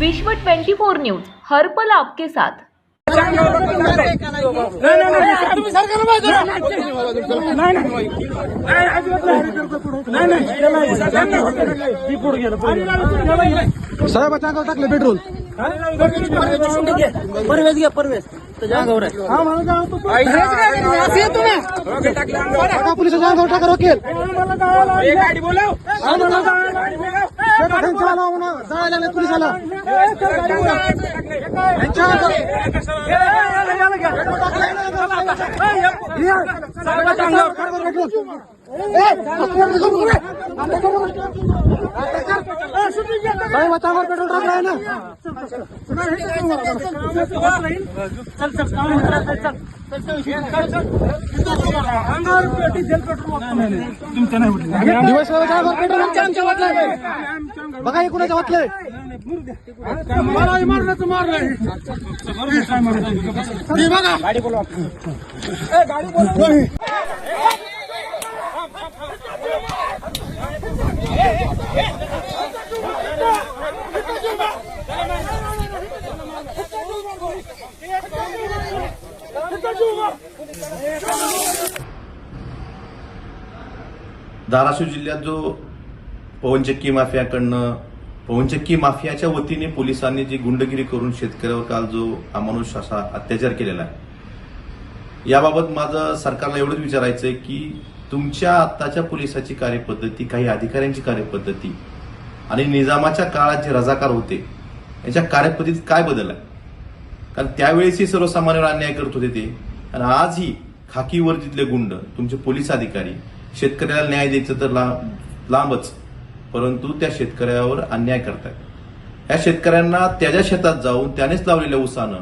विश्व 24 न्यूज़ हर पल आपके साथ साहेब आता टाकले पेट्रोल परवेश परवेज घ्या परवेज तुझ्या गौर पोलिसाच्या अंगावर टाका रोकेल गाडी बोलाव आला म्हणा जायला लागले पोलिसाला त्यांच्या साहेबाच्या अंगावर पेट्रोल टाकलाय ना. दिवसभराच्या अंगावर पेट्रोल आमच्या आमच्या वाटलंय बघा हे कुणाच्या वाटलंय. हे बघा. धाराशिव जिल्ह्यात जो पवनचक्की माफियाकडनं पवनचक्की माफियाच्या वतीने पोलिसांनी जी गुंडगिरी करून शेतकऱ्यावर काल जो अमानुष असा अत्याचार केलेला आहे याबाबत माझं सरकारला एवढंच विचारायचं आहे की तुमच्या आत्ताच्या पोलिसाची कार्यपद्धती काही अधिकाऱ्यांची कार्यपद्धती आणि निजामाच्या काळात जे रजाकार होते याच्या कार्यपद्धतीत काय बदल आहे? कारण त्यावेळेसही सर्वसामान्यांवर अन्याय करत होते ते. आणि आजही खाकीवर तिथले गुंड तुमचे पोलीस अधिकारी शेतकऱ्याला न्याय द्यायचं तर लांब लांबच. परंतु त्या शेतकऱ्यावर अन्याय करतात या शेतकऱ्यांना त्याच्या शेतात जाऊन त्यानेच लावलेल्या उसानं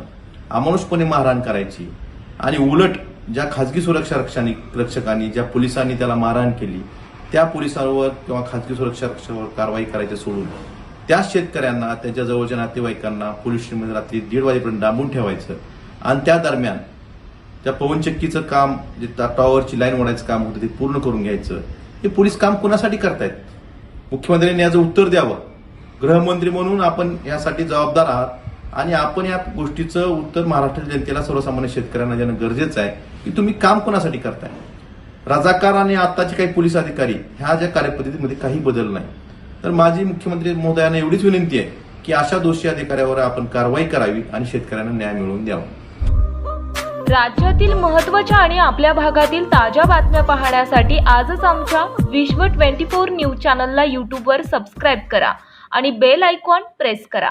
अमानुषपणे मारहाण करायची आणि उलट ज्या खाजगी सुरक्षा रक्षांनी रक्षकांनी ज्या पोलिसांनी त्याला मारहाण केली त्या पोलिसांवर किंवा खाजगी सुरक्षा रक्षकावर कारवाई करायची सोडून त्या शेतकऱ्यांना त्यांच्या जवळच्या नातेवाईकांना पोलीस स्टेशनमध्ये रात्री दीड वाजेपर्यंत डांबून ठेवायचं. आणि त्या दरम्यान त्या पवनचक्कीचं काम जे टॉवरची लाईन ओढायचं काम होतं ते पूर्ण करून घ्यायचं. हे पोलीस काम कोणासाठी करतायत? मुख्यमंत्र्यांनी याचं उत्तर द्यावं. गृहमंत्री म्हणून आपण यासाठी जबाबदार आहात. आणि आपण या गोष्टीचं उत्तर महाराष्ट्र जनतेला सर्वसामान्य शेतकऱ्यांना देणं गरजेचं आहे. की तुम्ही काम कोणासाठी करताय? रजाकार आणि आताचे काही पोलीस अधिकारी ह्या ज्या कार्यपद्धतीमध्ये काही बदल नाही. तर माझी मुख्यमंत्री महोदयांना एवढीच विनंती आहे की अशा दोषी अधिकाऱ्यावर आपण कारवाई करावी आणि शेतकऱ्यांना न्याय मिळवून द्यावा. राज्यातील महत्त्वाच्या आणि आपल्या भागातील ताज्या बातम्या पाहण्यासाठी आजच आमच्या विश्व 24 न्यूज चॅनलला यूट्यूबवर सबस्क्राईब करा आणि बेल आयकॉन प्रेस करा.